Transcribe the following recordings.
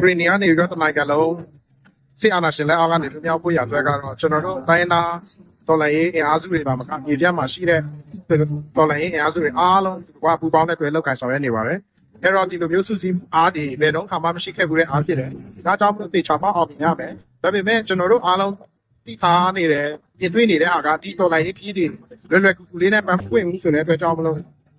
ဂရီနီကနေပြီးတော့တနိုင်ငံလုံးစစ်အာဏာရှင်လက်အောက်ကနေလွတ်မြောက်ဖို့ရအတွက်ကတော့ကျွန်တော်တို့တိုင်းနာတော်လိုင်းရေးအင်အားစုတွေပါမကမြေပြတ်မှာရှိတဲ့တော်လိုင်းရေးအင်အားစုတွေအားလုံးဒီကွာပူပေါင်းတဲ့တွေ့လောက်ကန်ဆောင်ရွက်နေပါတယ်အဲ့တော့ဒီလိုမျိုးစုစည်းအားဒီဘယ်တော့မှမရှိခဲ့ဘူးတဲ့အားဖြစ်တယ်ဒါကြောင့်မို့တေချာပေါအောင်မြင်ရမယ်ဒါပေမဲ့ကျွန်တော်တို့အားလုံးတိထားနေတယ်ပြင်သွင်းနေတဲ့အားကဒီတော်လိုင်းရေးကြီးတွေလွယ်လွယ်ကူကူလေးနဲ့ပန်းပွင့်မှုဆိုတဲ့အတွက်ကြောင့်မလို့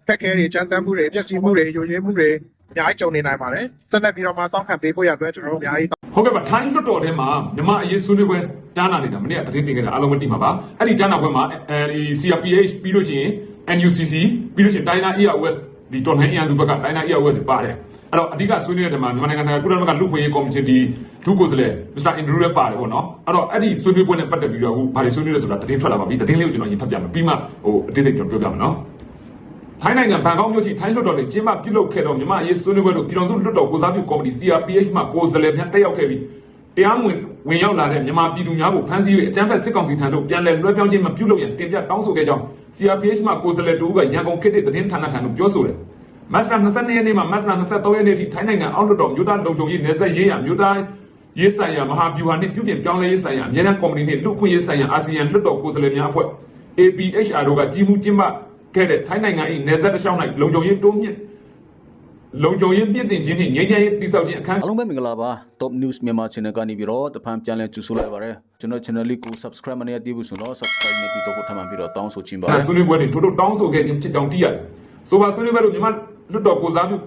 ခက်ခဲတွေကြမ်းတမ်းမှုတွေပျက်စီးမှုတွေယိုယွင်းမှုတွေအများကြီးကြုံနေနိုင်ပါတယ်ဆက်လက်ပြီးတော့မှတောင်းခံပေးဖို့ရအတွက်ကျွန်တော်တို့အများကြီးဟုတ်ကဲ့ပါထိုင်းလွတ်တော်ထဲမှာမြမအရေးဆွေးနွေးပွဲကြားနာနေတာမနေ့ကသတင်းတင်ခဲ့တာအားလုံးမသိမှာပါအဲ့ဒီကြားနာပွဲမှာအဲဒီ CRPH ပြီးလို့ရှိရင် NUCC ပြီးလို့ရှိရင်တိုင်းနာ EAOS ဒီတော်လှန်ရေးအန်စုဘက်ကတိုင်းနာ EAOS ပါတယ်အဲ့တော့အဓိကဆွေးနွေးတဲ့မှာမြန်မာနိုင်ငံဆိုင်ရာကုလသမဂ္ဂလူ့ခွင့်ရေးကော်မရှင်ဒီဒုကိုယ်စားလှယ်မစ္စတာအင်ဒရူလည်းပါတယ်ပေါ့နော်အဲ့တော့အဲ့ဒီဆွေးနွေးပွဲနဲ့ပတ်သက်ပြီးတော့အခုဘာတွေဆွေးနွေးလဲဆိုတာသတင်းထွက်လာပါပြီသတင်းလေးကိုကျွန်တော်ရင်ဖတ်ပြမယ်ပြီးမှဟိုအသေးစိတ်ကျွန်တော်ပြောပြမယ်နော် ထိုင်းနိုင်ငံဘန်ကောက်မြို့ရှိထိုင်းလွှတ်တော်တွင်ကျင်းပပြုလုပ်ခဲ့သောမြန်မာအရေးဆွေးနွေးပွဲသို့ပြည်တော်စုလွှတ်တော်ကိုစားပြုကော်မတီ CRPH မှကိုယ်စားလှယ်များတက်ရောက်ခဲ့ပြီးတရားမဝင်ဝင်ရောက်လာတဲ့မြန်မာပြည်သူများကိုဖမ်းဆီး၍အကြမ်းဖက်စစ်ကောင်စီထံသို့ပြန်လည်လွှဲပြောင်းခြင်းမပြုလုပ်ရန်တင်ပြတောင်းဆိုခဲ့ကြောင်း CRPH မှကိုယ်စားလှယ်တို့ကရန်ကုန်ခေတ်သစ်သတင်းဌာနထံသို့ပြောဆိုတယ်မတ်လ22ရက်နေ့မှမတ်လ23ရက်နေ့ထိထိုင်းနိုင်ငံအောက်လွှတ်တော်မြို့သားလုံခြုံရေးနယ်စပ်ရေးရာမြို့သားရေးဆိုင်ရာမဟာဗျူဟာနှင့်ပြုပြင်ပြောင်းလဲရေးဆိုင်ရာအမြဲတမ်းကော်မတီနှင့်လူ့အခွင့်အရေးဆိုင်ရာအာဆီယံလွှတ်တော်ကိုယ်စားလှယ်များအဖွဲ့ APHR တို့ကကြီးမှုကျင်းပ ခဲ့တဲ့ထိုင်းနိုင်ငံ၏နယ်စပ်တစ်လျှောက်၌လုံခြုံရေးတိုးမြင့်လုံခြုံရေးမြင့်တင်ခြင်းနှင့်ငြိမ်းချမ်းရေးတည်ဆောက်ခြင်းအခမ်းအားလုံးပဲမင်္ဂလာပါ Top News မြန်မာ Channel ကနေပြီးတော့တဖန်ပြန်လည်ကြိုဆိုလိုက်ပါရစေကျွန်တော် channel လေးကို subscribe မနေရသေးဘူးဆိုတော့ subscribe နဲ့ပြီးတော့ကိုထပ်မံပြီးတော့တောင်းဆိုချင်ပါတနာယ်ဆွေးနွေးပွဲတွေထို့ထို့တောင်းဆိုခဲ့ခြင်းဖြစ်ကြောင်းသိရတယ်။ဆိုပါဆွေးနွေးပွဲတို့မြန်မာလွှတ်တော်ကိုစားပြု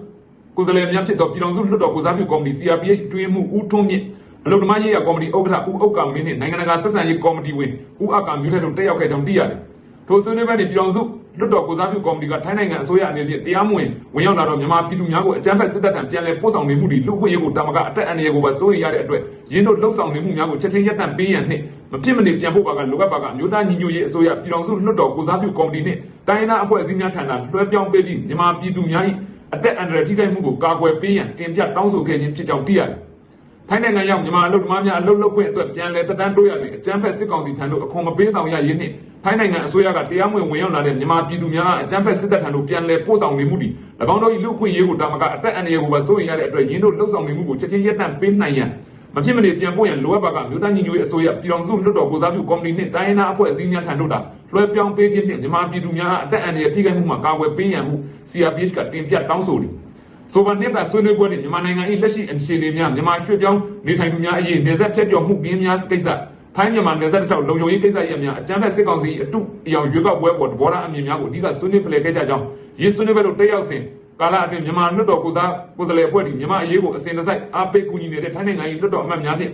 ကိုယ်စားလှယ်များဖြစ်သောပြည်တော်စုလွှတ်တော်ကိုစားပြုကော်မတီ CRPH တွင်းမှုဦးထွန်းမြင့်အလုံသမားရေးရာကော်မတီဥက္ကဋ္ဌဦးဥက္ကမင်းနှင့်နိုင်ငံတကာဆက်ဆံရေးကော်မတီဝင်ဦးအက္ကမျိုးထက်တို့တက်ရောက်ခဲ့ကြောင်းသိရတယ်။ထိုဆွေးနွေးပွဲတွင်ပြည်တော်စု လွှတ်တော်ကိုစားပြုကော်မတီကထိုင်းနိုင်ငံအစိုးရအနေဖြင့်တရားမဝင်ဝင်ရောက်လာတော့မြန်မာပြည်သူများကိုအကြမ်းဖက်စစ်တပ်ထံပြန်လည်ပို့ဆောင်နေမှုတွေလူ့ခွင့်ရေးကိုတာမကအတက်အန္တရာယ်ကိုပါစိုးရိမ်ရတဲ့အတွက်ရင်းတို့လှုပ်ဆောင်နေမှုများကိုချက်ချင်းရပ်တန့်ပေးရန်နှင့်မဖြစ်မနေပြန်ဖို့ပါကလိုအပ်ပါကအမျိုးသားညီညွတ်ရေးအစိုးရပြည်တော်စုလွှတ်တော်ကိုစားပြုကော်မတီနှင့်တိုင်းဒေသအဖွဲ့အစည်းများထံကလွှဲပြောင်းပေးပြီးမြန်မာပြည်သူများ၏အသက်အန္တရာယ်ထိခိုက်မှုကိုကာကွယ်ပေးရန်တင်ပြတောင်းဆိုခဲ့ခြင်းဖြစ်ကြောင်းသိရတယ်။ ထိုင်းနိုင်ငံရောက်မြန်မာအလုပ်သမားများအလုပ်လုပ်ခွင့်အတွက်ပြန်လည်တက်တန်းတိုးရတွင်အကြမ်းဖက်စစ်ကောင်စီထံသို့အခွန်မပေးဆောင်ရရေးနှင့်ထိုင်းနိုင်ငံအစိုးရကတရားမဝင်ဝင်ရောက်လာတဲ့မြန်မာပြည်သူများအကြမ်းဖက်စစ်တပ်ထံသို့ပြန်လည်ပို့ဆောင်နေမှုသည်၎င်းတို့၏လူ့အခွင့်အရေးကိုတာမကအသက်အန္တရာယ်ကိုပါစိုးရိမ်ရတဲ့အတွက်ရင်းတို့လှုပ်ဆောင်နေမှုကိုချက်ချင်းရပ်တန့်ပေးနိုင်ရန်မဖြစ်မနေပြန်ပို့ရန်လိုအပ်ပါကမြို့သားညီညွတ်ရေးအစိုးရပြည်တော်စုလွှတ်တော်ကိုစားပြုကော်မတီနှင့်တိုင်းဒေသအဖွဲ့အစည်းများထံသို့တာလွှဲပြောင်းပေးခြင်းဖြင့်မြန်မာပြည်သူများအသက်အန္တရာယ်ထိခိုက်မှုမှာကာကွယ်ပေးရန်ဟု CRPH ကတင်ပြတောင်းဆိုသည် ဆိုပါနှစ်ကဆွေးနွေးပွဲတွင်မြန်မာနိုင်ငံ၏လက်ရှိအခြေအနေများမြန်မာရွှေ့ပြောင်းနေထိုင်သူများအရေးနေဆက်ဖြတ်ကျော်မှုပြင်းများကိစ္စထိုင်းမြန်မာနယ်စပ်တစ်လျှောက်လုံခြုံရေးကိစ္စရပ်များအကြမ်းဖက်စစ်ကောင်စီအတုအယောင်ရွေးကောက်ပွဲပေါ်တဘောလားအမြင်များကိုအဓိကဆွေးနွေးဖလှယ်ခဲ့ကြကြောင်းရေးဆွေးနွေးပွဲတို့တက်ရောက်စဉ်ကာလအတွင်းမြန်မာလွှတ်တော်ကိုစားကိုယ်စားလှယ်အဖွဲ့သည်မြန်မာအရေးကိုအစဉ်တစိုက်အားပေးကူညီနေတဲ့ထိုင်းနိုင်ငံ၏လွှတ်တော်အမတ်များဖြင့်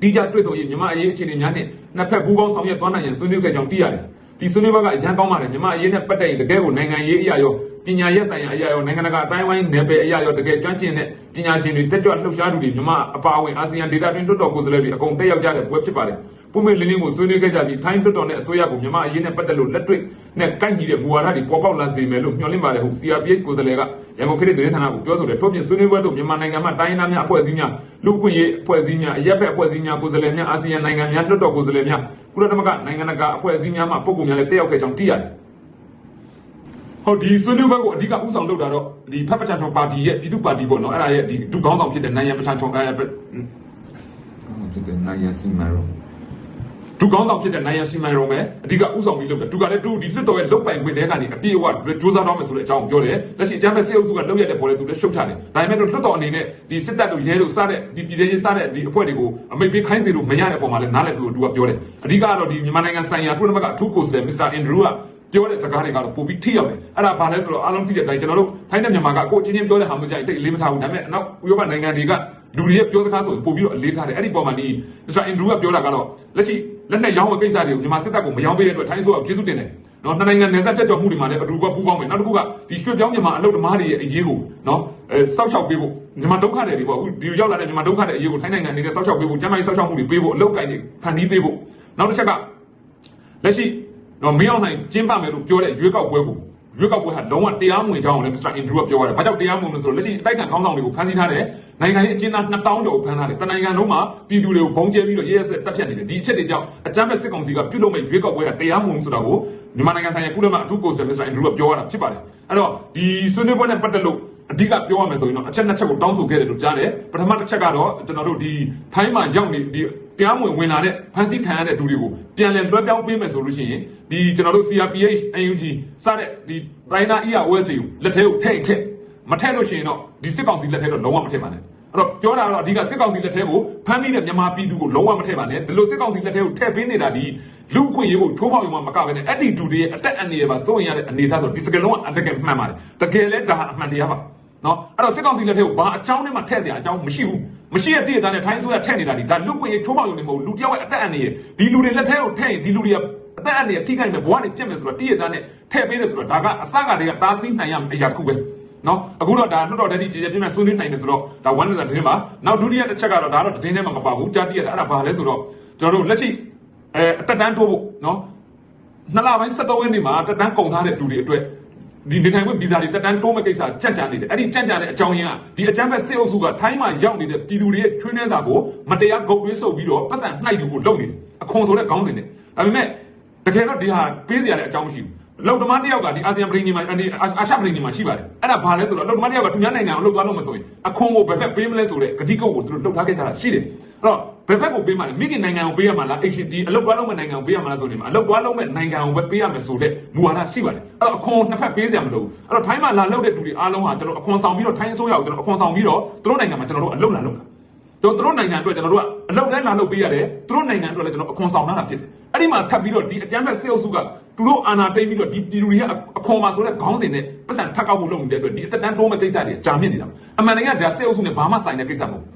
တိကျတွေ့ဆုံရေးမြန်မာအရေးအခြေအနေများနှင့်နှစ်ဖက်ပူးပေါင်းဆောင်ရွက်သွားနိုင်ရန်ဆွေးနွေးခဲ့ကြောင်းသိရတယ်ဒီဆွေးနွေးပွဲကအရန်ကောင်းပါတယ်မြန်မာအရေးနဲ့ပတ်သက်ရင်တကယ်ကိုနိုင်ငံရေးအရာရော ပညာရေးဆိုင်ရာအရာရောနိုင်ငံတကာအတိုင်းဝိုင်းနယ်ပယ်အရာရောတကယ်ကျွမ်းကျင်တဲ့ပညာရှင်တွေတက်ကြွလှုပ်ရှားသူတွေမြန်မာအပါအဝင်အာဆီယံဒေသတွင်းလွှတ်တော်ကိုယ်စားလှယ်တွေအကုန်တက်ရောက်ကြတဲ့ပွဲဖြစ်ပါတယ်ပုံမှန်လင်းလင်းကိုဆွေးနွေးခဲ့ကြပြီးထိုင်းလွှတ်တော်နဲ့အစိုးရကမြန်မာအရေးနဲ့ပတ်သက်လို့လက်တွေ့နဲ့ကိုက်ညီတဲ့မူဝါဒတွေပေါ်ပေါက်လာစေမယ်လို့မျှော်လင့်ပါတယ်ဟု CRPH ကိုယ်စားလှယ်ကရန်ကုန်ခေတ်သတင်းဌာနကိုပြောဆိုတယ်ထို့ပြင်ဆွေးနွေးပွဲတို့မြန်မာနိုင်ငံမှာတိုင်းရင်းသားများအဖွဲ့အစည်းများလူ့အခွင့်အရေးအဖွဲ့အစည်းများအရက်ဖက်အဖွဲ့အစည်းများကိုယ်စားလှယ်များအာဆီယံနိုင်ငံများလွှတ်တော်ကိုယ်စားလှယ်များကုလသမဂ္ဂနိုင်ငံတကာအဖွဲ့အစည်းများမှပုဂ္ဂိုလ်များလည်းတက်ရောက်ခဲ့ကြောင်းသိရတယ် ဟုတ်ဒီဆွေးနွေးပွဲကိုအဓိကဥဆောင်လုပ်တာတော့ဒီဖက်ပချာထုံပါတီရဲ့ပြည်သူ့ပါတီပေါ့နော်အဲ့ဒါရဲ့ဒီဒုခေါင်းဆောင်ဖြစ်တဲ့နိုင်ငံပချာထုံအဲဖြစ်တဲ့နိုင်ငံစီမံရောဒုကောင်းဆောင်ဖြစ်တဲ့နိုင်ရစီမံရုံပဲအဓိကဥဆောင်ပြီးလုပ်တယ်သူကလည်းသူဒီလွတ်တော်ရဲ့လုတ်ပိုင်ခွင့်တွေကနေအပြည့်အဝစူးစမ်းတော့မယ်ဆိုတဲ့အကြောင်းပြောတယ်လက်ရှိအကြမ်းဖက်စစ်အုပ်စုကလုပ်ရတဲ့ပေါ်လေသူလည်းရှုတ်ချတယ်ဒါပေမဲ့လွတ်တော်အနေနဲ့ဒီစစ်တပ်တို့ရဲတို့စတဲ့ဒီပြည်သေးစတဲ့ဒီအဖွဲ့တွေကိုအမိတ်ပေးခိုင်းစေလို့မရတဲ့ပုံမှာလည်းနားလည်ပြီးသူကပြောတယ်အဓိကတော့ဒီမြန်မာနိုင်ငံဆိုင်ရာကုလသမဂ္ဂအထူးကိုယ်စားလှယ်မစ္စတာအင်ဒရူက ပြောတဲ့စကားတွေကတော့ပိုပြီးထိရောက်တယ်အဲ့ဒါဘာလဲဆိုတော့အားလုံးသိတဲ့အတိုင်းကျွန်တော်တို့ထိုင်းနဲ့မြန်မာကကိုအချင်းချင်းပြောတဲ့ဟာမျိုးကြိုက်တိတ်အလေးမထားဘူးဒါပေမဲ့အနောက်ဥရောပနိုင်ငံတွေကလူတွေရဲ့ပြောစကားဆိုရင်ပို့ပြီးတော့အလေးထားတယ်အဲ့ဒီပုံမှာဒီမစ္စတာအင်ဒရူကပြောတာကတော့လက်ရှိလက်နဲ့ရောင်းဝယ်ကိစ္စတွေကိုမြန်မာစစ်တပ်ကိုမရောင်းပေးတဲ့အတွက်ထိုင်းဆိုကကျေးဇူးတင်တယ်နော်နှစ်နိုင်ငံနယ်စပ်ဖြတ်ကျော်မှုတွေမှာလည်းအတူကပူးပေါင်းမယ်နောက်တစ်ခုကဒီရွှေ့ပြောင်းမြန်မာအလုပ်သမားတွေရဲ့အရေးကိုနော်အဲစောက်ချောက်ပေးဖို့မြန်မာဒုက္ခတွေတွေပေါ့အခုဒီရောက်လာတဲ့မြန်မာဒုက္ခတွေအရေးကိုထိုင်းနိုင်ငံအနေနဲ့စောက်ချောက်ပေးဖို့ကျန်းမာရေးစောက်ချောက်မှုတွေပေးဖို့အလုပ်ကိုင်တွေဖန်တီးပေးဖို့နောက်တစ်ချက်ကလက်ရှိ နော်မင်းအောင်နိုင်ကျင်းပမယ်လို့ပြောတဲ့ရွေးကောက်ပွဲကိုရွေးကောက်ပွဲဟာလုံးဝတရားမဝင်ကြောင်းလည်းမစ္စတာအင်ဒရူကပြောရတယ်။ဘာကြောင့်တရားမဝင်လဲဆိုတော့လက်ရှိအတိုက်ခံခေါင်းဆောင်တွေကိုဖမ်းဆီးထားတယ်။နိုင်ငံရေးအကျဉ်းသား2000ကျော်ကိုဖမ်းထားတယ်။တနိုင်ငံလုံးမှာပြည်သူတွေကိုဘုံကျဲပြီးတော့ရဲရဲဆက်တပ်ဖြတ်နေတယ်။ဒီအချက်တွေကြောင့်အကြမ်းဖက်စစ်ကောင်စီကပြုလုပ်မဲ့ရွေးကောက်ပွဲကတရားမဝင်ဆိုတာကိုမြန်မာနိုင်ငံဆိုင်ရာကုလသမဂ္ဂအထူးကိုယ်စားလှယ်မစ္စတာအင်ဒရူကပြောရတာဖြစ်ပါတယ်။အဲ့တော့ဒီဆွေးနွေးပွဲနဲ့ပတ်သက်လို့ အဓိကပြောရမယ်ဆိုရင်တော့အချက်နှစ်ချက်ကိုတောင်းဆိုခဲ့တယ်လို့ကြားတယ်ပထမတစ်ချက်ကတော့ကျွန်တော်တို့ဒီထိုင်းမှာရောက်နေဒီတရားမဝင်ဝင်လာတဲ့ဖန်ဆီးခံရတဲ့လူတွေကိုပြန်လည်လွှဲပြောင်းပေးမယ်ဆိုလို့ရှိရင်ဒီကျွန်တော်တို့ CRPH NUG စတဲ့ဒီတိုင်းနာ EROS တွေကိုလက်ထဲကိုထည့်ထည့်မထည့်လို့ရှိရင်တော့ဒီစစ်ကောင်စီလက်ထဲတော့လုံးဝမထည့်ပါနဲ့အဲ့တော့ပြောတာကတော့အဓိကစစ်ကောင်စီလက်ထဲကိုဖမ်းမိတဲ့မြန်မာပြည်သူကိုလုံးဝမထည့်ပါနဲ့ဒီလိုစစ်ကောင်စီလက်ထဲကိုထည့်ပေးနေတာဒီလူအခွင့်အရေးကိုထိုးပေါက်ရုံမှမကဘဲနဲ့အဲ့ဒီဒူတွေရဲ့အတက်အန္တရာယ်ပါစိုးရင်ရတဲ့အနေအထားဆိုဒီစကလုံးကအတကယ်မှန်ပါတယ်တကယ်လဲဒါအမှန်တရားပါ နော်အဲ့တော့စစ်ကောင်စီလက်ထဲကိုဘာအကြောင်းနဲ့မှထည့်စရာအကြောင်းမရှိဘူးမရှိတဲ့တည့်တဲ့နဲ့ထိုင်းဆိုရထည့်နေတာဒီဒါလူခွင့်ရေးထိုးပေါက်ရုံနဲ့မဟုတ်လူတယောက်ရဲ့အတက်အန္တရာယ်ဒီလူတွေလက်ထဲကိုထည့်ရင်ဒီလူတွေကအတက်အန္တရာယ်ထိခိုက်မယ်ဘဝတွေပြတ်မယ်ဆိုတော့တည့်တဲ့နဲ့ထည့်ပေးတယ်ဆိုတော့ဒါကအစကတည်းကတားဆီးနိုင်ရမယ့်အရာတစ်ခုပဲနော်အခုတော့ဒါလွှတ်တော်တက်တိကြေကြေပြင်းပြဆွေးနွေးနိုင်တယ်ဆိုတော့ဒါဝမ်းနေတာတင်းပါနောက်ဒုတိယတစ်ချက်ကတော့ဒါတော့တင်းထဲမှာမပါဘူးကြားတည့်ရတာအဲ့ဒါဘာလဲဆိုတော့ကျွန်တော်တို့လက်ရှိအဲအတက်တန်းတိုးဖို့နော်နှစ်လပိုင်း73ရက်နေ့မှာတက်တန်းကုန်ထားတဲ့လူတွေအတွက် ဒီနေထိုင်ခွင့်ဗီဇာတွေတက်တန်းတိုးမဲ့ကိစ္စကြံ့ကြာနေတယ်အဲ့ဒီကြံ့ကြာတဲ့အကြောင်းရင်းကဒီအကြမ်းဖက်စစ်အုပ်စုကထိုင်းမှာရောက်နေတဲ့ပြည်သူတွေရဲ့ချွေးနှဲစာကိုမတရားဂုတ်သွေးဆုပ်ပြီးတော့ပတ်စံနှိုက်ယူဖို့လုပ်နေတယ်အခွန်ဆိုတဲ့ခေါင်းစဉ်နဲ့ဒါပေမဲ့တကယ်တော့ဒီဟာပေးစရာလည်းအကြောင်းမရှိဘူး လုံသမားတစ်ယောက်ကဒီအာဆီယံပြည်မှာဒီအာရှပြည်မှာရှိပါတယ်အဲ့ဒါဘာလဲဆိုတော့လုံသမားတစ်ယောက်ကသူများနိုင်ငံကိုလှုပ်သွားလို့မဆိုရင်အခွန်ကိုဘယ်ဖက်ပေးမလဲဆိုတဲ့ဂတိကုတ်ကိုသူတို့လှုပ်ထားခဲ့ကြတာရှိတယ်အဲ့တော့ဘယ်ဖက်ကိုပေးမှလဲမိခင်နိုင်ငံကိုပေးရမှာလား HDD အလုပ်သွားလုပ်မဲ့နိုင်ငံကိုပေးရမှာလားဆိုနေမှာအလုပ်သွားလုပ်မဲ့နိုင်ငံကိုပဲပေးရမယ်ဆိုတဲ့မူဝါဒရှိပါတယ်အဲ့တော့အခွန်နှစ်ဖက်ပေးစရာမလိုဘူးအဲ့တော့ထိုင်းမှာလာလုပ်တဲ့လူတွေအားလုံးဟာကျွန်တော်အခွန်ဆောင်ပြီးတော့ထိုင်းအစိုးရကိုကျွန်တော်အခွန်ဆောင်ပြီးတော့သူတို့နိုင်ငံမှာကျွန်တော်တို့အလုပ်လာလုပ်တာ ကျွန်တော်တို့နိုင်ငံအတွက်ကျွန်တော်တို့ကအလုပ်တိုင်းလာလုပ်ပေးရတယ်သူတို့နိုင်ငံအတွက်လည်းကျွန်တော်အခွန်ဆောင်ထားတာဖြစ်တယ်အဲ့ဒီမှာထပ်ပြီးတော့ဒီအကြမ်းဖက်စစ်အုပ်စုကသူတို့အာဏာသိမ်းပြီးတော့ဒီပြည်သူတွေရဲ့အခွန်မှာဆိုတဲ့ခေါင်းစဉ်နဲ့ပတ်စံထပ်ကောက်ဖို့လုပ်နေတဲ့အတွက်ဒီအတက်တန်းတိုးမဲ့ကိစ္စတွေကြာမြင့်နေတာအမှန်တကယ်ဒါစစ်အုပ်စုနဲ့ဘာမှဆိုင်တဲ့ကိစ္စမဟုတ်ဘူး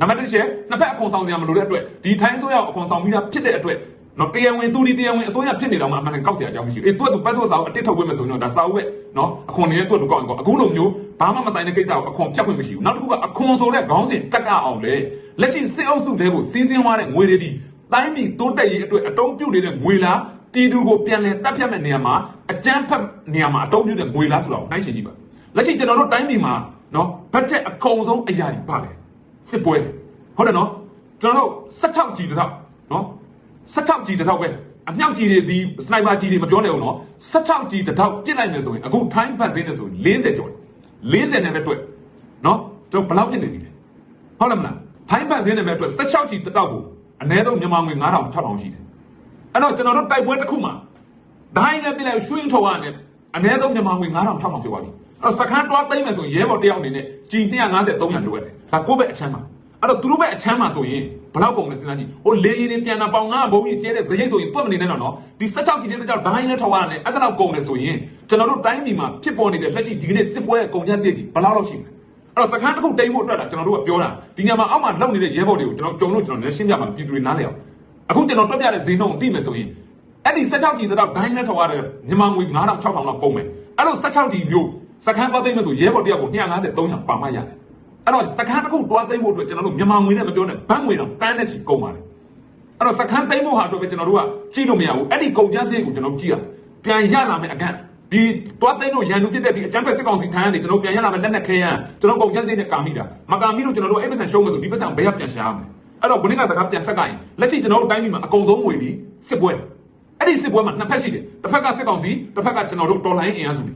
နံပါတ်တစ်ချက်နှစ်ဖက်အခွန်ဆောင်စရာမလိုတဲ့အတွက်ဒီထိုင်းဆိုရအခွန်ဆောင်ပြီးသားဖြစ်တဲ့အတွက် နော်တရားဝင်သူဒီတရားဝင်အစိုးရဖြစ်နေတော့မှအမှန်တကယ်ကောက်စရာအကြောင်းမရှိဘူးအေးသူကသူပတ်စောစာကိုအတစ်ထုတ်ဝင်မယ်ဆိုရင်တော့ဒါစာအုပ်ရဲ့နော်အခွန်နေတဲ့သူကသူကောက်ရင်ကောက်အခုလိုမျိုးဘာမှမဆိုင်တဲ့ကိစ္စကိုအခွန်ဖြတ်ခွင့်မရှိဘူးနောက်တစ်ခုကအခွန်ဆိုတဲ့ခေါင်းစဉ်တက်ကအောင်လေလက်ရှိစစ်အုပ်စုတွေကိုစီးစင်းသွားတဲ့ငွေတွေဒီတိုင်းပြည်တိုးတက်ရေးအတွက်အတုံးပြုတ်နေတဲ့ငွေလားပြည်သူကိုပြန်လည်တပ်ဖြတ်မဲ့နေရာမှာအကြမ်းဖက်နေရာမှာအတုံးပြုတ်တဲ့ငွေလားဆိုတော့နှိုင်းရှင်ကြည့်ပါလက်ရှိကျွန်တော်တို့တိုင်းပြည်မှာနော်ဘတ်ဂျက်အကုန်ဆုံးအရာကြီးပါတယ်စစ်ပွဲဟုတ်တယ်နော်ကျွန်တော်တို့16ကြီးတစ်ထောက်နော် 16ကြီးတစ်ထောက်ပဲအမြောက်ကြီးတွေဒီစနိုက်ပါကြီးတွေမပြောနဲ့ဦးနော်16ကြီးတစ်ထောက်ပြစ်လိုက်မယ်ဆိုရင်အခုထိုင်းဘတ်စင်းနဲ့ဆို40ကျော်40နဲ့ပဲတွေ့နော်ကျွန်တော်ဘယ်လောက်ဖြစ်နေပြီလဲဟုတ်လားမလားထိုင်းဘတ်စင်းနဲ့ပဲတွေ့16ကြီးတစ်ထောက်ကိုအနည်းဆုံးမြန်မာငွေ9000 6000ရှိတယ်အဲ့တော့ကျွန်တော်တို့တိုက်ပွဲတစ်ခုမှာဒိုင်းနဲ့ပြစ်လိုက်ရွှင်းထော်ရတယ်အနည်းဆုံးမြန်မာငွေ9000 6000ဖြစ်သွားပြီအဲ့တော့စခန်းတွားသိမ့်မယ်ဆိုရင်ရဲဘော်တယောက်အနေနဲ့ကြီး250 300လိုအပ်တယ်ဒါကိုယ့်ဘက်အချမ်းမှာအဲ့တော့သူတို့ဘက်အချမ်းမှာဆိုရင် ဘယ်လောက်ကုန်လဲစဉ်းစားကြည့်ဟိုလေရင်တွေပြန်တာပေါင်ငါဘုံကြီးကျဲတဲ့ဇရိတ်ဆိုရင်တွက်မနေနဲ့တော့နော်ဒီ16ကြီးတဲ့ကြောက်ဒိုင်းနဲ့ထော်ရတယ်အဲ့ဒါတော့ကုန်တယ်ဆိုရင်ကျွန်တော်တို့တိုင်းပြည်မှာဖြစ်ပေါ်နေတဲ့လက်ရှိဒီကနေ့စစ်ပွဲရဲ့ကုန်ကျစရိတ်ကြီးဘယ်လောက်လောက်ရှိမလဲအဲ့တော့စခန်းတစ်ခုတိမ်ဖို့အတွက်တာကျွန်တော်တို့ကပြောတာဒီညမှာအောက်မှာလောက်နေတဲ့ရဲဘော်တွေကိုကျွန်တော်ကြုံလို့ကျွန်တော်လည်းရှင်းပြမှာပြည်သူတွေနားလည်အောင်အခုကျွန်တော်တွက်ပြတဲ့ဈေးနှုန်းကိုသိမယ်ဆိုရင်အဲ့ဒီ16ကြီးတဲ့တော့ဒိုင်းနဲ့ထော်ရတဲ့မြန်မာငွေ9000 6000လောက်ကုန်မယ်အဲ့တော့16ကြီးမျိုးစခန်းပတ်သိမ်းမယ်ဆိုရဲဘော်တယောက်ကို250 300ပါမှရတယ် အဲ့တော့စကန်းတစ်ခုတွားသိမ်းဖို့အတွက်ကျွန်တော်တို့မြန်မာငွေနဲ့မပြောနဲ့ဘတ်ငွေတော့တန်းတဲ့ချီကုန်ပါတယ်အဲ့တော့စကန်းသိမ်းဖို့ဟာအတွက်ပဲကျွန်တော်တို့ကကြည့်လို့မရဘူးအဲ့ဒီကုန်ကျစရိတ်ကိုကျွန်တော်ကြည့်ရပြန်ရလာမယ်အကန့်ဒီတွားသိမ်းလို့ရန်သူဖြစ်တဲ့ဒီအချမ်းဖက်စစ်ကောင်စီထမ်းကနေကျွန်တော်ပြန်ရလာမယ်လက်နက်ခဲရန်ကျွန်တော်ကုန်ကျစရိတ်နဲ့ကာမိတာမကာမိလို့ကျွန်တော်တို့အဲ့ပတ်စံရှုံးမယ်ဆိုဒီပတ်စံဘယ်ကပြန်ရှာရမလဲအဲ့တော့ဘုရင်ကစကားပြန်ဆက်ကရင်လက်ရှိကျွန်တော်တို့တိုင်းပြည်မှာအကုန်ဆုံးငွေပြီးစစ်ပွဲအဲ့ဒီစစ်ပွဲမှာနှစ်ဖက်ရှိတယ်တစ်ဖက်ကစစ်ကောင်စီတစ်ဖက်ကကျွန်တော်တို့တော်လှန်ရေးအင်အားစုတွေ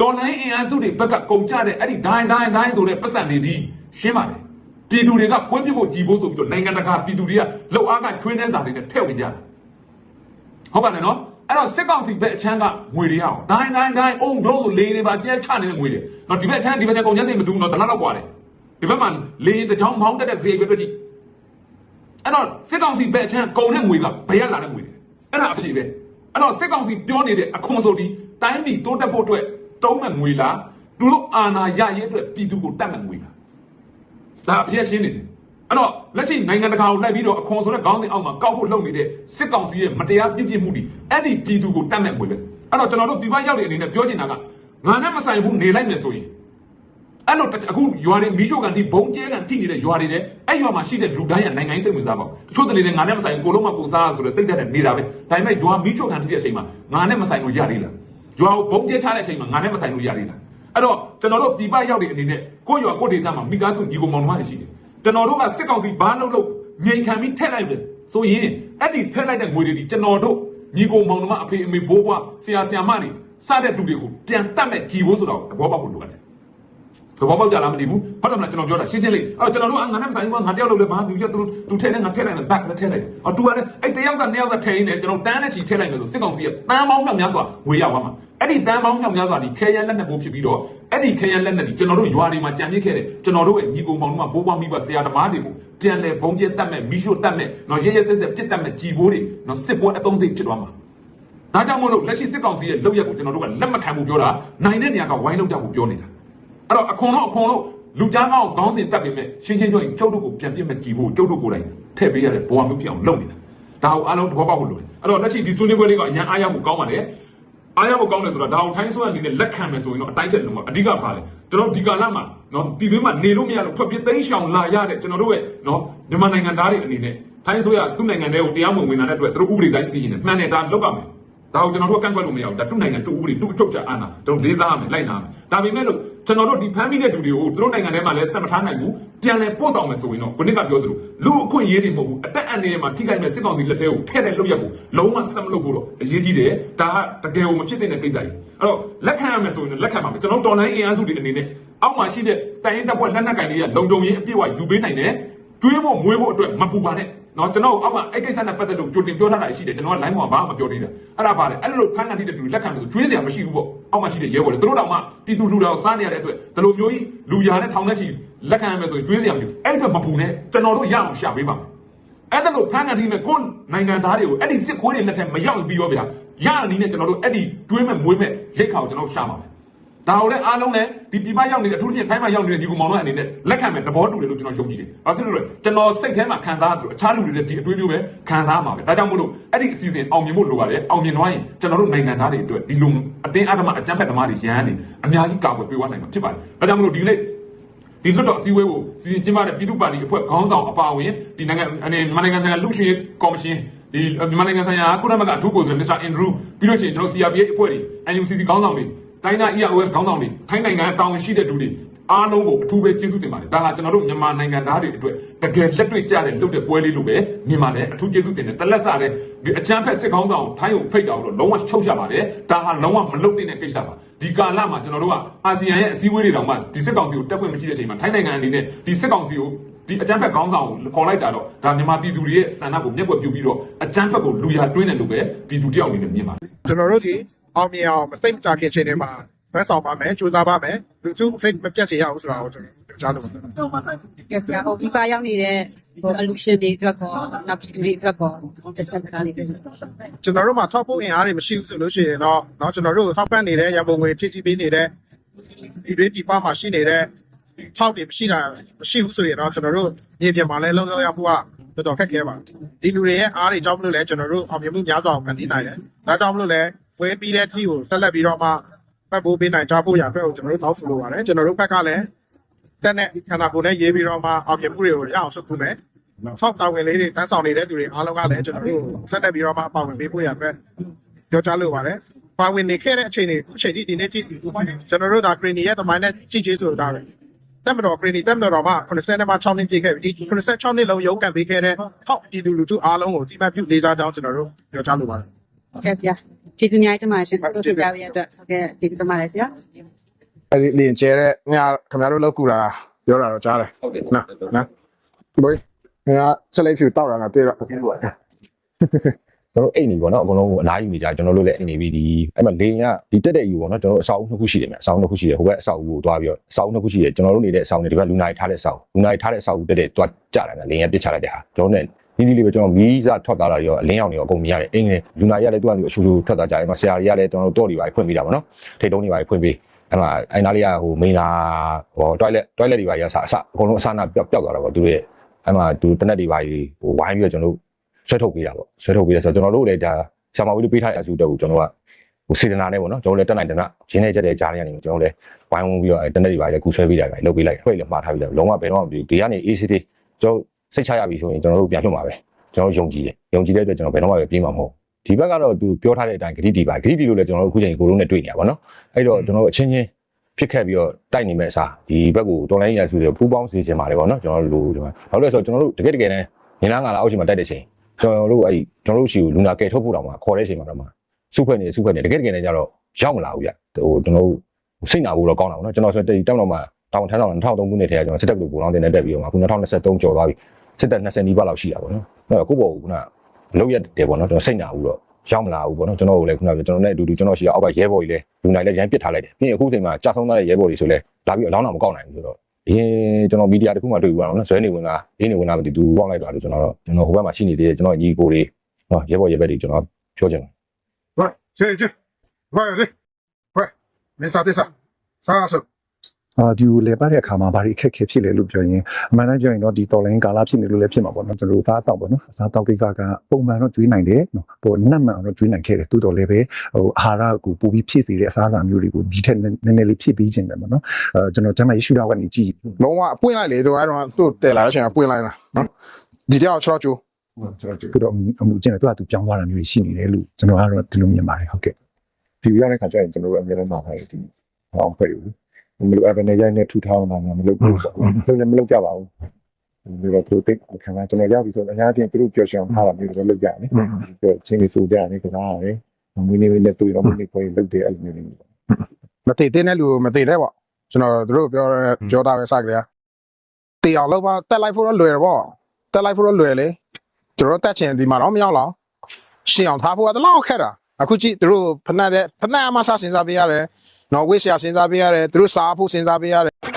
တော်လိုင်းအင်အားစုတွေဘက်ကကုန်ကြတဲ့အဲ့ဒီဒိုင်းဒိုင်းဒိုင်းဆိုတဲ့ပတ်စံတွေဒီရှင်းပါတယ်ပြည်သူတွေကပွဲပြဖို့ကြည်ဖို့ဆိုပြီးတော့နိုင်ငံတကာပြည်သူတွေကလှုပ်အားကချွေးနှဲစာတွေနဲ့ထည့်ဝင်ကြတာဟုတ်ပါလားနော်အဲ့တော့စစ်ကောင်စီဘက်အချမ်းကငွေတွေရအောင်ဒိုင်းဒိုင်းဒိုင်းအုံတော့လေတွေပါကျဲချနေတဲ့ငွေတွေနော်ဒီဘက်အချမ်းဒီဘက်အချမ်းကုန်ကျစင်မတူဘူးနော်တလားတော့ကွာတယ်ဒီဘက်မှာလေတစ်ချောင်းမောင်းတက်တဲ့ဈေးပဲတွေ့ကြည့်အဲ့တော့စစ်ကောင်စီဘက်အချမ်းကုန်တဲ့ငွေကဘယ်ရလာတဲ့ငွေတွေအဲ့ဒါအဖြေပဲအဲ့တော့စစ်ကောင်စီပြောနေတဲ့အခွန်ဆိုဒီတိုင်းပြည်တိုးတက်ဖို့အတွက် တုံးမဲ့ငွေလားသူတို့အာဏာရရေးအတွက်ပြည်သူကိုတတ်မဲ့ငွေလားဒါအပြည့်ရှင်းနေတယ်အဲ့တော့လက်ရှိနိုင်ငံတကာကိုလိုက်ပြီးတော့အခွန်ဆိုတဲ့ခေါင်းစဉ်အောက်မှာကောက်ဖို့လုပ်နေတဲ့စစ်ကောင်စီရဲ့မတရားပြစ်ပြစ်မှုတွေအဲ့ဒီပြည်သူကိုတတ်မဲ့ငွေပဲအဲ့တော့ကျွန်တော်တို့ဒီဘက်ရောက်တဲ့အနေနဲ့ပြောချင်တာကငါနဲ့မဆိုင်ဘူးနေလိုက်မယ်ဆိုရင်အဲ့လိုအခုရွာတွေမီးရှို့ကန်ဒီဘုံကျဲကန်ထိနေတဲ့ရွာတွေနဲ့အဲ့ရွာမှာရှိတဲ့လူတိုင်းကနိုင်ငံရေးစိတ်ဝင်စားပါဘူးတချို့တလေတွေငါနဲ့မဆိုင်ကိုလုံးမကိုစားဆိုတဲ့စိတ်သက်တဲ့နေတာပဲဒါပေမဲ့ရွာမီးရှို့ကန်ထိတဲ့အချိန်မှာငါနဲ့မဆိုင်လို့ရသေးလား ရွာကိုဘုံကျဲချတဲ့အချိန်မှာငါနဲ့မဆိုင်လို့ရသေးတာအဲ့တော့ကျွန်တော်တို့ပြည်ပရောက်တဲ့အနေနဲ့ကိုယ့်ရွာကိုယ့်ဒေသမှာမိသားစုညီကိုမောင်နှမတွေရှိတယ်ကျွန်တော်တို့ကစစ်ကောင်စီဘာလို့လို့ငြိမ်ခံပြီးထက်လိုက်တယ်ဆိုရင်အဲ့ဒီထက်လိုက်တဲ့ငွေတွေဒီကျွန်တော်တို့ညီကိုမောင်နှမအဖေအမေဘိုးဘွားဆရာဆရာမတွေစတဲ့တူတွေကိုပြန်တတ်မဲ့ကြည်ဖို့ဆိုတော့သဘောပေါက်ဖို့လိုတယ် သဘောပေါက်ကြလားမသိဘူးဟုတ်တယ်မလားကျွန်တော်ပြောတာရှင်းရှင်းလေးအဲ့တော့ကျွန်တော်တို့ကငါနဲ့မဆိုင်ဘူးငါတယောက်လို့လည်းဘာသူပြသူသူထဲနဲ့ငါထဲလိုက်မယ်ဘက်လည်းထဲလိုက်အော်သူကလည်းအဲ့တယောက်စားနှစ်ယောက်စားထဲရင်းနဲ့ကျွန်တော်တန်းနဲ့ချီထဲလိုက်မယ်ဆိုစစ်ကောင်စီကတန်းပေါင်းမြောက်များစွာဝေရောက်သွားမှာအဲ့ဒီတန်းပေါင်းမြောက်များစွာဒီခဲရန်လက်နက်ကိုဖြစ်ပြီးတော့အဲ့ဒီခဲရန်လက်နက်ဒီကျွန်တော်တို့ရွာတွေမှာကြံပြစ်ခဲ့တဲ့ကျွန်တော်တို့ရဲ့ညီကောင်မောင်တို့ကဘိုးဘွားမိဘဆရာသမားတွေကိုပြန်လဲဘုံကျက်တတ်မဲ့မိရှို့တတ်မဲ့နော်ရဲရဲဆက်ဆက်ပြစ်တတ်မဲ့ជីဘိုးတွေနော်စစ်ပွဲအသုံးစိတ်ဖြစ်သွားမှာဒါကြောင့်မို့လို့လက်ရှိစစ်ကောင်စီရဲ့လုပ်ရက်ကိုကျွန်တော်တို့ကလက်မခံဘူးပြောတာနိုင်တဲ့နေရာကဝိုင်းလောက်ကြဖို့ပြောနေတာ အဲ့တော့အခွန်တော့အခွန်တော့လူကြားကောင်းခေါင်းစဉ်တက်ပြီးမဲ့ရှင်းရှင်းပြောရင်ကျုပ်တို့ကိုပြန်ပြစ်မဲ့ကြည်ဖို့ကျုပ်တို့ကိုယ်တိုင်ထည့်ပေးရတဲ့ဘဝမျိုးဖြစ်အောင်လုပ်နေတာဒါကိုအားလုံးသဘောပေါက်ဖို့လိုတယ်အဲ့တော့လက်ရှိဒီဆွေးနွေးပွဲလေးကအရန်အားရဖို့ကောင်းပါတယ်အားရဖို့ကောင်းတယ်ဆိုတော့ဒါကိုထိုင်းဆိုရအနေနဲ့လက်ခံမယ်ဆိုရင်တော့အတိုင်းချက်လုံးကအဓိကပါလေကျွန်တော်ဒီကာလမှာနော်ပြည်တွင်းမှာနေလို့မရလို့ထွက်ပြေးသိမ်းရှောင်လာရတဲ့ကျွန်တော်တို့ရဲ့နော်မြန်မာနိုင်ငံသားတွေအနေနဲ့ထိုင်းဆိုရသူ့နိုင်ငံထဲကိုတရားမဝင်ဝင်လာတဲ့အတွက်သူတို့ဥပဒေတိုင်းစီရင်တယ်မှန်တယ်ဒါလောက်ရမယ် ဒါကိုကျွန်တော်တို့ကန့်ကွက်လို့မရဘူးဒါသူ့နိုင်ငံသူ့ဥပဒေသူ့အချုပ်ချာအာဏာကျွန်တော်လေးစားရမယ်လိုက်နာရမယ်ဒါပေမဲ့လို့ကျွန်တော်တို့ဒီဖမ်းမိတဲ့လူတွေကိုသူတို့နိုင်ငံထဲမှာလည်းဆက်မထားနိုင်ဘူးပြန်လည်ပို့ဆောင်မယ်ဆိုရင်တော့ခုနကပြောသလိုလူအခွင့်အရေးတွေမဟုတ်ဘူးအတက်အန္တရာယ်မှာထိခိုက်မဲ့စစ်ကောင်စီလက်ထဲကိုထဲ့တဲ့လုပ်ရက်ကိုလုံးဝဆက်မလုပ်ဖို့တော့အရေးကြီးတယ်ဒါကတကယ်ကိုမဖြစ်တဲ့ကိစ္စကြီးအဲ့တော့လက်ခံရမယ်ဆိုရင်တော့လက်ခံပါမယ်ကျွန်တော်တော်လိုင်းအင်အားစုတွေအနေနဲ့အောက်မှာရှိတဲ့တိုင်ရင်တပ်ဖွဲ့လက်နက်ကင်တွေကလုံခြုံရေးအပြည့်အဝယူပေးနိုင်တယ်တွေးဖို့မွေးဖို့အတွက်မပူပါနဲ့ နော်ကျွန်တော်အောက်ကအဲ့ကိစ္စနဲ့ပတ်သက်လို့ကြိုတင်ပြောထားတာရှိတယ်ကျွန်တော်က line ပေါ်မှာဘာမှမပြောသေးတာအဲ့ဒါပါလေအဲ့လိုဖမ်းခံထိတဲ့လူတွေလက်ခံလို့ဆိုကျွေးစရာမရှိဘူးပေါ့အောက်မှာရှိတဲ့ရဲဘော်တွေသူတို့တောင်မှပြည်သူလူတော်စားနေရတဲ့အတွက်ဒီလိုမျိုးကြီးလူရာနဲ့ထောင်နဲ့ချီလက်ခံရမယ်ဆိုရင်ကျွေးစရာမရှိဘူးအဲ့အတွက်မပူနဲ့ကျွန်တော်တို့ရအောင်ရှာပေးပါမယ်အဲ့ဒါလို့ဖမ်းခံထိမဲ့ကိုယ်နိုင်ငံသားတွေကိုအဲ့ဒီစစ်ခွေးတွေလက်ထက်မရောက်ပြီးရောဗျာရအနည်းနဲ့ကျွန်တော်တို့အဲ့ဒီကျွေးမဲ့မွေးမဲ့ရိတ်ခါကိုကျွန်တော်ရှာပါမယ် ဒါကိုလည်းအားလုံးလည်းဒီပြပရောက်နေတဲ့အထူးဖြင့်ထိုင်းမှာရောက်နေတဲ့ဒီကောင်မောင်တို့အနေနဲ့လက်ခံမဲ့သဘောတူတယ်လို့ကျွန်တော်ယုံကြည်တယ်။ဘာဖြစ်လို့လဲကျွန်တော်စိတ်ထဲမှာခံစားရတယ်အခြားလူတွေလည်းဒီအတွေးမျိုးပဲခံစားမှာပဲ။ဒါကြောင့်မို့လို့အဲ့ဒီအစီအစဉ်အောင်မြင်ဖို့လိုပါတယ်။အောင်မြင်သွားရင်ကျွန်တော်တို့နိုင်ငံသားတွေအတွက်ဒီလိုအတင်းအဓမ္မအကြမ်းဖက်ဓမ္မတွေရမ်းနေအများကြီးကာကွယ်ပေးသွားနိုင်မှာဖြစ်ပါတယ်။ဒါကြောင့်မို့လို့ဒီနေ့ဒီလွတ်တော်အစည်းအဝေးကိုစီစဉ်ကျင်းပတဲ့ပြည်သူ့ပါတီအဖွဲ့ခေါင်းဆောင်အပါအဝင်ဒီနိုင်ငံအနေမြန်မာနိုင်ငံဆိုင်ရာလူ့ရှင်ကော်မရှင်ဒီမြန်မာနိုင်ငံဆိုင်ရာကုလသမဂ္ဂအထူးကိုယ်စားလှယ်မစ္စတာအန်ဒရူးပြီးလို့ရှိရင်ကျွန်တော် CRPH အဖွဲ့တွေ NUCC ခေါင်းဆောင်တွေ တိုင်းသား EOS ခေါင်းဆောင်တွေထိုင်းနိုင်ငံတာဝန်ရှိတဲ့သူတွေအားလုံးကိုအထူးပဲကျေးဇူးတင်ပါတယ်ဒါကကျွန်တော်တို့မြန်မာနိုင်ငံသားတွေအတွက်တကယ်လက်တွေ့ကြတဲ့လုပ်တဲ့ပွဲလေးလို့ပဲမြင်ပါတယ်အထူးကျေးဇူးတင်တယ်တလက်စတဲ့ဒီအချမ်းဖက်စစ်ခေါင်းဆောင်ထိုင်းကိုဖိတ်တာတော့လုံးဝချုပ်ချပါတယ်ဒါဟာလုံးဝမလုပ်တဲ့ကိစ္စပါဒီကာလမှာကျွန်တော်တို့ကအာဆီယံရဲ့အစည်းအဝေးတွေတောင်မှဒီစစ်ကောင်စီကိုတက်ခွင့်မရှိတဲ့အချိန်မှာထိုင်းနိုင်ငံအနေနဲ့ဒီစစ်ကောင်စီကို ဒီအကြမ်းဖက်ခေါင်းဆောင်ကိုခေါ်လိုက်တာတော့ဒါမြန်မာပြည်သူတွေရဲ့ဆန္ဒကိုမျက်ကွယ်ပြုပြီးတော့အကြမ်းဖက်ကိုလူရတွင်းတယ်လို့ပဲပြည်သူတယောက်အနေနဲ့မြင်ပါတယ် ကျွန်တော်တို့ဒီအောင်မြင်အောင်မသိမကြခင်ချိန်တွေမှာဖက်ဆောင်ပါမယ်ကြိုးစားပါမယ်လူစုစိတ်မပြတ်စေရအောင်ဆိုတာကိုကျွန်တော်ကြားလို့ပါတယ် ကဲဆရာဟိုဒီပါရောက်နေတဲ့ဟိုအလူရှင်တွေအတွက်ကောနောက်ပြည်သူတွေအတွက်ကောတစ်ချက်တစ်ခါလေးပြော ကျွန်တော်တို့မှာထောက်ဖို့အင်အားတွေမရှိဘူးဆိုလို့ရှိရင်တော့เนาะကျွန်တော်တို့ထောက်ပံ့နေတဲ့ရန်ပုံငွေဖြည့်ဆည်းပေးနေတဲ့ဒီတွေဒီပါမှာရှိနေတဲ့ ထောက်တွေမရှိတာမရှိဘူးဆိုရင်တော့ကျွန်တော်တို့မြေပြင်မှာလည်းလုံးလုံးရဖို့ကတော်တော်ခက်ခဲပါဒီလူတွေရဲ့အားတွေကြောင့်မလို့လဲကျွန်တော်တို့အောင်မြင်မှုများစွာကိုဖန်တီးနိုင်တယ်ဒါကြောင့်မလို့လဲဝဲပြီးတဲ့အထိကိုဆက်လက်ပြီးတော့မှပတ်ဖို့ပေးနိုင်ကြဖို့ရအတွက်ကိုကျွန်တော်တို့တောင်းဆိုလိုပါတယ်ကျွန်တော်တို့ဘက်ကလည်းတက်တဲ့ခန္ဓာကိုယ်နဲ့ရေးပြီးတော့မှအောင်မြင်မှုတွေကိုရအောင်ဆုပ်ခုမယ်ထောက်တာဝန်လေးတွေတန်းဆောင်နေတဲ့သူတွေအားလုံးကလည်းကျွန်တော်တို့ဆက်တက်ပြီးတော့မှပါဝင်ပေးဖို့ရအတွက်ပြောကြားလိုပါတယ်။ပါဝင်နေခဲ့တဲ့အချိန်တွေအခုချိန်ထိဒီနေ့ကြည့်ကျွန်တော်တို့ဒါ Green ရဲ့တမိုင်းနဲ့ကြည့်ချင်းဆိုတာပဲ။ တက်မတော် Green တက်မတော်မှာ90နဲ့မှ6နှစ်ပြည့်ခဲ့ပြီဒီ96နှစ်လုံးရုန်းကန်ပေးခဲ့တဲ့ထောက်ပြည်သူလူထုအားလုံးကိုဒီမဲ့ပြုလေးစားကြောင်းကျွန်တော်တို့ပြောကြားလိုပါတယ်ကဲဆရာကျေးဇူးများတင်ပါတယ်ရှင်တို့ပြကြရတဲ့အတွက်ဟုတ်ကဲ့ကျေးဇူးတင်ပါတယ်ဆရာအဲ့ဒီလင်ကျဲတဲ့ညခင်ဗျားတို့လောက်ကူတာပြောတာတော့ကြားတယ်ဟုတ်တယ်နော်နော်ဘိုးငါစလိုက်ဖြူတောက်တာငါပြေတော့ ကျွန်တော်အိတ်နေပေါ့နော်အကုန်လုံးအနားယူနေကြကျွန်တော်တို့လည်းအိတ်နေပြီးဒီအဲ့မှာလေရင်ကဒီတက်တဲ့ယူပေါ့နော်ကျွန်တော်တို့အဆောက်အဦနှစ်ခုရှိတယ်မြတ်အဆောက်အဦနှစ်ခုရှိတယ်ဟိုဘက်အဆောက်အဦကိုတွားပြီးတော့အဆောက်အဦနှစ်ခုရှိတယ်ကျွန်တော်တို့နေတဲ့အဆောက်အဦနဲ့ဒီဘက်လူနာရီထားတဲ့အဆောက်လူနာရီထားတဲ့အဆောက်အဦတက်တဲ့တွားကြတာကလေရင်ပစ်ချလိုက်တဲ့ဟာကျွန်တော်နဲ့နီးနီးလေးပဲကျွန်တော်မီးစားထွက်သွားတာရောအလင်းရောင်တွေရောအကုန်မြင်ရတယ်အိမ်နဲ့လူနာရီကလည်းတွားပြီးအရှူရှူထွက်သွားကြတယ်မှာဆရာကြီးကလည်းကျွန်တော်တို့တော့တွေပါဖွင့်ပြီးတာပေါ့နော်ထိတ်တုံးတွေပါဖွင့်ပြီးအဲ့မှာအိုင်နာလေးကဟိုမိန်လာဟို toilet toilet တွေပါရအစအစအကုန်လုံးအစနာပျောက်ပျောက်သွားတာပေါ့သူတို့ရဲ့အဲ့မှာသူတနက်တွေပါဟိုဝိုင်းပြီးတော့ကျွန်တော်တို့ ဆွဲထုတ်ပေးတာပေါ့ဆွဲထုတ်ပေးတယ်ဆိုတော့ကျွန်တော်တို့လည်းဒါဆရာမဝီတို့ပေးထားတဲ့အစုတက်ကိုကျွန်တော်ကဟိုစေတနာနဲ့ပေါ့နော်ကျွန်တော်လည်းတက်နိုင်တယ်နော်ဂျင်းနဲ့ချက်တဲ့ကြားထဲကနေကျွန်တော်လည်းဝိုင်းဝန်းပြီးတော့အဲတနက်တွေပါလေကူဆွဲပေးတာပဲလုပ်ပေးလိုက်ခွေလည်းမှားထားပြီးတော့လုံးဝဘယ်တော့မှမပြီးဒီကနေ AC တွေကျွန်တော်စိတ်ချရပြီဆိုရင်ကျွန်တော်တို့ပြန်လွှတ်မှာပဲကျွန်တော်ယုံကြည်တယ်ယုံကြည်တဲ့အတွက်ကျွန်တော်ဘယ်တော့မှပဲပြေးမှာမဟုတ်ဒီဘက်ကတော့သူပြောထားတဲ့အတိုင်းဂရိတီပါဂရိတီလို့လည်းကျွန်တော်တို့အခုချိန်ကိုလုံးနဲ့တွေ့နေရပါတော့အဲ့တော့ကျွန်တော်တို့အချင်းချင်းဖြစ်ခဲ့ပြီးတော့တိုက်နေမဲ့အစားဒီဘက်ကိုတော်လိုင်းရဆိုပြီးပူးပေါင်းစီစဉ်ပါတယ်ပေါ့နော်ကျွန်တော်တို့လူဒီမှာဘာလို့လဲဆိုတော့ကျွန်တော်တို့တကယ်တကယ်နဲ့ညီလာငါလာအောက်ချိန်မှာတိုက်တဲ့ချိန် ကျွန်တော်တို့အဲ့ကျွန်တော်တို့ရှိကိုလူနာကယ်ထုတ်ဖို့တောင်မှခေါ်တဲ့ချိန်မှာတော့မှစုဖွဲ့နေစုဖွဲ့နေတကယ်တကယ်နဲ့ကြတော့ရောက်မလာဘူးဗျဟိုကျွန်တော်တို့စိတ်နာဖို့တော့ကောင်းတာပေါ့နော်ကျွန်တော်ဆိုတက်တက်တော့မှတောင်ထမ်းဆောင်2003ခုနှစ်ထဲကကျွန်တော်စစ်တပ်ကလူပုံလောင်းတင်နေတက်ပြီးတော့အခု2023ကျော်သွားပြီစစ်တပ်20နီးပါးလောက်ရှိတာပေါ့နော်အဲ့တော့ကိုယ့်ဘောကခုနလောက်ရတယ်ပေါ့နော်ကျွန်တော်စိတ်နာဘူးတော့ရောက်မလာဘူးပေါ့နော်ကျွန်တော်တို့လည်းခုနကကျွန်တော်နဲ့အတူတူကျွန်တော်ရှိရအောက်ကရဲဘော်ကြီးလည်းလူနိုင်လည်းရိုင်းပစ်ထားလိုက်တယ်ပြီးရင်အခုချိန်မှာကြာဆုံးသွားတဲ့ရဲဘော်ကြီးဆိုလဲလာပြီးအလောင်းတော်မကောက်နိုင်ဘူးဆိုတော့ အင်းကျွန်တော်မီဒီယာတခုမှတွေ့ဘူးပါတော့နော်ဇွဲနေဝင်လာအင်းနေဝင်လာမသိသူပေါက်လိုက်တာလို့ကျွန်တော်တော့ကျွန်တော်ဟိုဘက်မှာရှိနေသေးတယ်ကျွန်တော်ညီကိုတွေနော်ရဲဘော်ရဲဘက်တွေကျွန်တော်ပြောချင်ပါတယ်ဟုတ်ကျေကျေဟုတ်ရယ်ဟုတ်မင်းစားတဲ့စားစားဆို အာဒီကိုလေပတ်တဲ့အခါမှာဘာတွေအခက်အခဲဖြစ်လဲလို့ပြောရင်အမှန်တမ်းပြောရင်တော့ဒီတော်လိုင်းကာလာဖြစ်နေလို့လည်းဖြစ်မှာပေါ့နော်ကျွန်တော်တို့သားတော့ပေါ့နော်အစားတောက်ကိစ္စကပုံမှန်တော့ကျွေးနိုင်တယ်နော်ဟိုနတ်မှန်တော့ကျွေးနိုင်ခဲ့တယ်တိုးတော်လည်းပဲဟိုအာဟာရကိုပူပြီးဖြစ်စေတဲ့အစားအစာမျိုးတွေကိုဒီထက်နည်းနည်းလေးဖြစ်ပြီးခြင်းပဲပေါ့နော်အဲကျွန်တော်ကျမ်းမရေးရှုထောက်ကနေကြည့်လုံးဝပွင့်လိုက်လေတို့အဲ့တော့သူ့တက်လာတဲ့အချိန်ကပွင့်လိုက်တာနော်ဒီတယောက်6ကျိုးကျွန်တော်တို့တော့အမှုကျင့်တယ်သူကသူပြောင်းသွားတာမျိုးရှိနေတယ်လို့ကျွန်တော်ကတော့ဒီလိုမြင်ပါတယ်ဟုတ်ကဲ့ဒီရတဲ့ခါကျရင်ကျွန်တော်တို့အများနဲ့မှာထားတယ်ဒီဟောင်းဖွဲ့ဘူး မလို့အဗနေရိုင်းနဲ့ထူထောင်းတာမျိုးမလုပ်ဘူးလုံးလည်းမလုပ်ကြပါဘူးဒီလိုသူတိတ်ခံတာကျွန်တော်ရောက်ပြီဆိုတော့အများကြီးသူတို့ပျော်ရွှင်အောင်ထားတာမျိုးတွေလုပ်ကြတယ်ပြောချင်းလေးစူကြတယ်ကစားရတယ်မွေးနေ့လေးတွေ့တော့မွေးနေ့ပွဲလုပ်တယ်အဲ့လိုမျိုးတွေမသိတဲ့လူမသိတဲ့ပေါ့ကျွန်တော်တို့ပြောပြောတာပဲစကြရတေအောင်လောက်ပါတက်လိုက်ဖို့တော့လွယ်တယ်ပေါ့တက်လိုက်ဖို့တော့လွယ်လေကျွန်တော်တက်ချင်ဒီမှာတော့မရောက်တော့ရှင်းအောင်ထားဖို့ကတလောက်ခက်တာအခုကြည့်တို့ဖနက်တဲ့ဖနက်အမဆစဉ်းစားပေးရတယ် နော်ဝိဆရာစဉ်းစားပေးရတယ်တို့စားဖို့စဉ်းစားပေးရတယ်